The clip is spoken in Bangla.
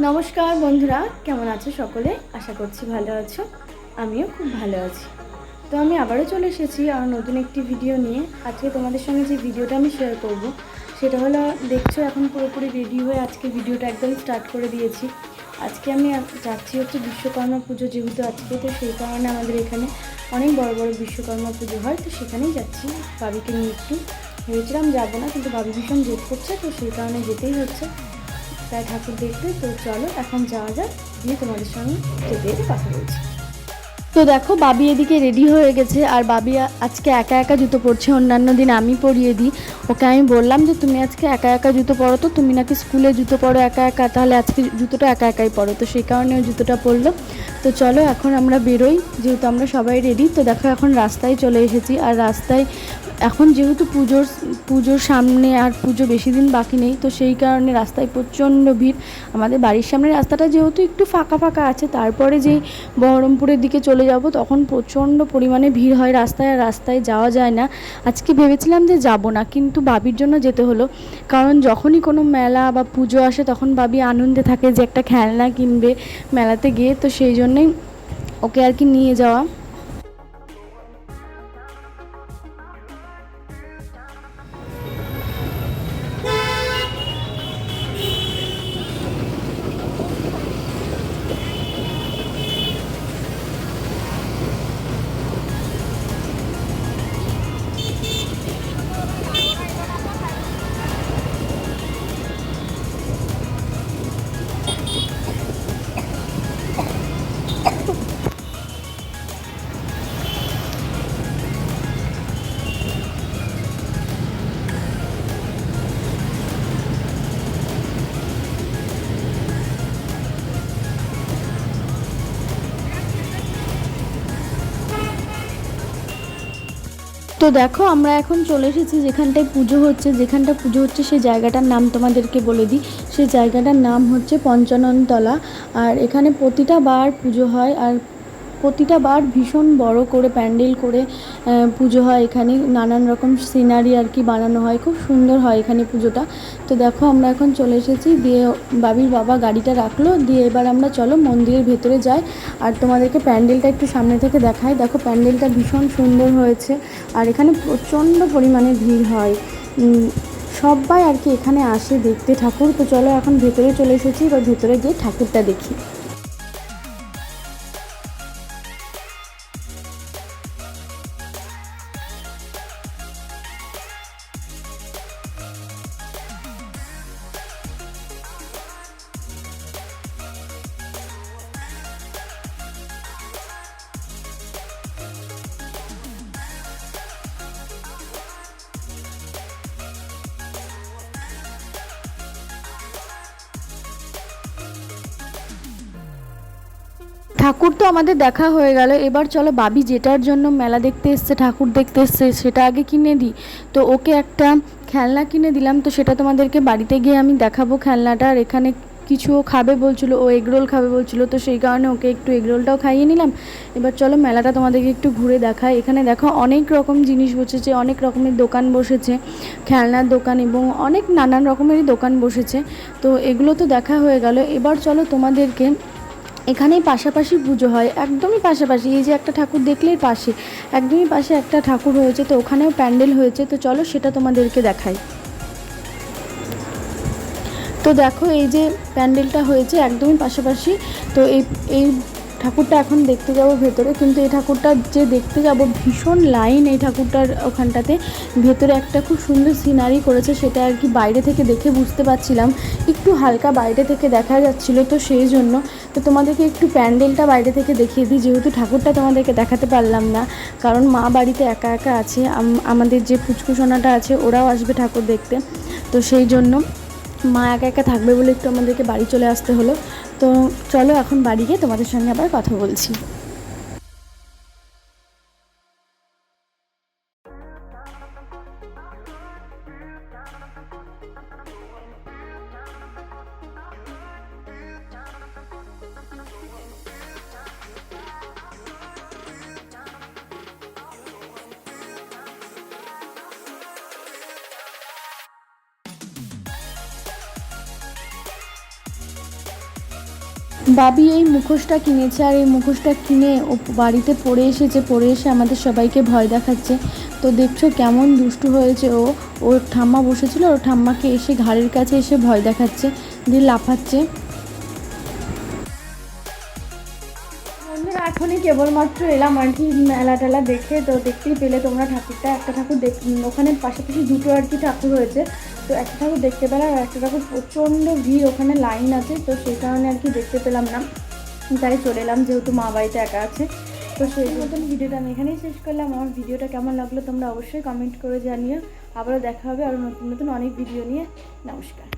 নমস্কার বন্ধুরা, কেমন আছো সকলে? আশা করছি ভালো আছো। আমিও খুব ভালো আছি। তো আমি আবারও চলে এসেছি আর নতুন একটি ভিডিও নিয়ে। আজকে তোমাদের সঙ্গে যে ভিডিওটা আমি শেয়ার করব, সেটা হলো, দেখছ এখন পুরোপুরি রেডি হয়ে আজকে ভিডিওটা একদম স্টার্ট করে দিয়েছি। আজকে আমি যাচ্ছি হচ্ছে বিশ্বকর্মা পুজো যেহেতু আজকে, তো সেই কারণে আমাদের এখানে অনেক বড় বড় বিশ্বকর্মা পুজো হয়, তো সেখানেই যাচ্ছি। ভাবিকে নিয়ে একটু ভেবেছিলাম যাব না, কিন্তু ভাবি ভীষণ জেদ করছে, তো সেই কারণে যেতেই হচ্ছে। তাই ঠাকুর দেখতে, তো চলো এখন যাওয়া যাক দিয়ে তোমাদের সঙ্গে যেতে যেতে কথা বলছি। তো দেখো, বাবি এদিকে রেডি হয়ে গেছে, আর বাবি আজকে একা একা জুতো পরছে, অন্যান্য দিন আমি পরিয়ে দিই। ওকে আমি বললাম যে, তুমি আজকে একা একা জুতো পরো তো, তুমি নাকি স্কুলে জুতো পরো একা একা, তাহলে আজকে জুতোটা একা একাই পরো। তো সেই কারণে ও জুতোটা পরলো। তো চলো, এখন আমরা বেরোই, যেহেতু আমরা সবাই রেডি তো দেখো এখন রাস্তায় চলে এসেছি, আর রাস্তায় এখন যেহেতু পুজোর পুজোর সামনে আর পুজো বেশি দিন বাকি নেই, তো সেই কারণে রাস্তায় প্রচণ্ড ভিড়। আমাদের বাড়ির সামনে রাস্তাটা যেহেতু একটু ফাঁকা ফাঁকা আছে, তারপরে যেই বহরমপুরের দিকে চলে যাব, তখন প্রচণ্ড পরিমাণে ভিড় হয় রাস্তায় আর রাস্তায় যাওয়া যায় না। আজকে ভেবেছিলাম যে যাব না, কিন্তু বাবির জন্য যেতে হলো। কারণ যখনই কোনো মেলা বা পুজো আসে, তখন বাবি আনন্দে থাকে যে একটা খেলনা কিনবে মেলাতে গিয়ে, তো সেই জন্যই ওকে আর কি নিয়ে যাওয়া। তো দেখো, আমরা এখন চলে এসেছি যেখানটায় পুজো হচ্ছে। যেখানটা পুজো হচ্ছে, সেই জায়গাটার নাম তোমাদেরকে বলে দিই। সেই জায়গাটার নাম হচ্ছে পঞ্চাননতলা। আর এখানে প্রতিটা বার পুজো হয়। আর প্রতিটা বার ভীষণ বড় করে, প্যান্ডেল করে পুজো হয় এখানে। নানান রকম সিনারি আর কি বানানো হয়। খুব সুন্দর হয় এখানে পুজোটা। তো দেখো, আমরা এখন চলে এসেছি। দিয়ে বাবির বাবা গাড়িটা রাখল। দিয়ে এবার আমরা চলো মন্দিরের ভেতরে যাই। আর তোমাদেরকে প্যান্ডেলটা একটু সামনে থেকে দেখাই। দেখো, প্যান্ডেলটা ভীষণ সুন্দর হয়েছে। আর এখানে প্রচণ্ড পরিমাণে ভিড় হয়। সবাই আর কি এখানে আসে দেখতে ঠাকুর। তো চলো এখন ভেতরে চলে এসেছি। এবার ভেতরে গিয়ে ঠাকুরটা দেখি। ঠাকুর তো আমাদের দেখা হয়ে গেল। এবার চলো বাবি যেটার জন্য মেলা দেখতে এসছে, ঠাকুর দেখতে এসছে, সেটা আগে কিনে দিই তো ওকে একটা খেলনা কিনে দিলাম, তো সেটা তোমাদেরকে বাড়িতে গিয়ে আমি দেখাবো খেলনাটা। আর এখানে কিছু ও খাবে বলছিল, ও এগরোল খাবে বলছিল, তো সেই কারণে ওকে একটু এগরোলটাও খাইয়ে নিলাম। এবার চলো মেলাটা তোমাদেরকে একটু ঘুরে দেখাই। এখানে দেখো অনেক রকম জিনিস বসেছে, অনেক রকমের দোকান বসেছে, খেলনার দোকান এবং অনেক নানান রকমেরই দোকান বসেছে। তো এগুলো তো দেখা হয়ে গেল। এবার চলো তোমাদেরকে এখানেই পাশাপাশি পুজো হয়, একদমই পাশাপাশি। এই যে একটা ঠাকুর দেখলেই পাশে, একদমই পাশে একটা ঠাকুর হয়েছে, তো ওখানেও প্যান্ডেল হয়েছে, তো চলো সেটা তোমাদেরকে দেখাই। তো দেখো এই যে প্যান্ডেলটা হয়েছে, একদমই পাশাপাশি, তো এই এই ঠাকুরটা এখন দেখতে যাব ভেতরে, কিন্তু এই ঠাকুরটা যে দেখতে যাব ভীষণ লাইন এই ঠাকুরটার ওখানটাতে। ভেতরে একটা খুব সুন্দর সিনারি করেছে, সেটা আর কি বাইরে থেকে দেখে বুঝতে পারছিলাম। একটু হালকা বাইরে থেকে দেখা যাচ্ছিল তো সেই জন্য। তো তোমাদেরকে একটু প্যান্ডেলটা বাইরে থেকে দেখিয়ে দিই, যেহেতু ঠাকুরটা তোমাদেরকে দেখাতে পারলাম না। কারণ মা বাড়িতে একা একা আছে আমাদের যে পুচকুসোনাটা আছে, ওরাও আসবে ঠাকুর দেখতে। তো সেই জন্য মা একা একা থাকবে বলে একটু আমাদেরকে বাড়ি চলে আসতে হলো। তো চলো এখন বাড়ি গিয়ে তোমাদের সঙ্গে আবার কথা বলছি। বাবি এই মুখোশটা কিনেছে আর এই মুখোশটা কিনে ও বাড়িতে পড়ে এসেছে পড়ে এসে আমাদের সবাইকে ভয় দেখাচ্ছে। তো দেখছ কেমন দুষ্টু হয়েছে ও। ওর ঠাম্মা বসেছিল, ওর ঠাম্মাকে এসে ঘাড়ের কাছে এসে ভয় দেখাচ্ছে, দিয়ে লাফাচ্ছে। এখনই কেবলমাত্র এলাম আর কি মেলা টেলা দেখে তো দেখতেই পেলে তোমরা ঠাকুরটা। একটা ঠাকুর দেখ ওখানে পাশাপাশি দুটো আর কি ঠাকুর হয়েছে তো একটা ঠাকুর দেখতে পেলাম আর একটা ঠাকুর প্রচণ্ড ভিড় ওখানে লাইন আছে তো সেই কারণে আর কি দেখতে পেলাম না। তাই চলে এলাম যেহেতু মা বাড়িতে একা আছে। তো সেই মতন ভিডিওটা আমি এখানেই শেষ করলাম। আমার ভিডিওটা কেমন লাগল তোমরা অবশ্যই কমেন্ট করে জানিও। আবারও দেখা হবে আরও নতুন নতুন অনেক ভিডিও নিয়ে। নমস্কার।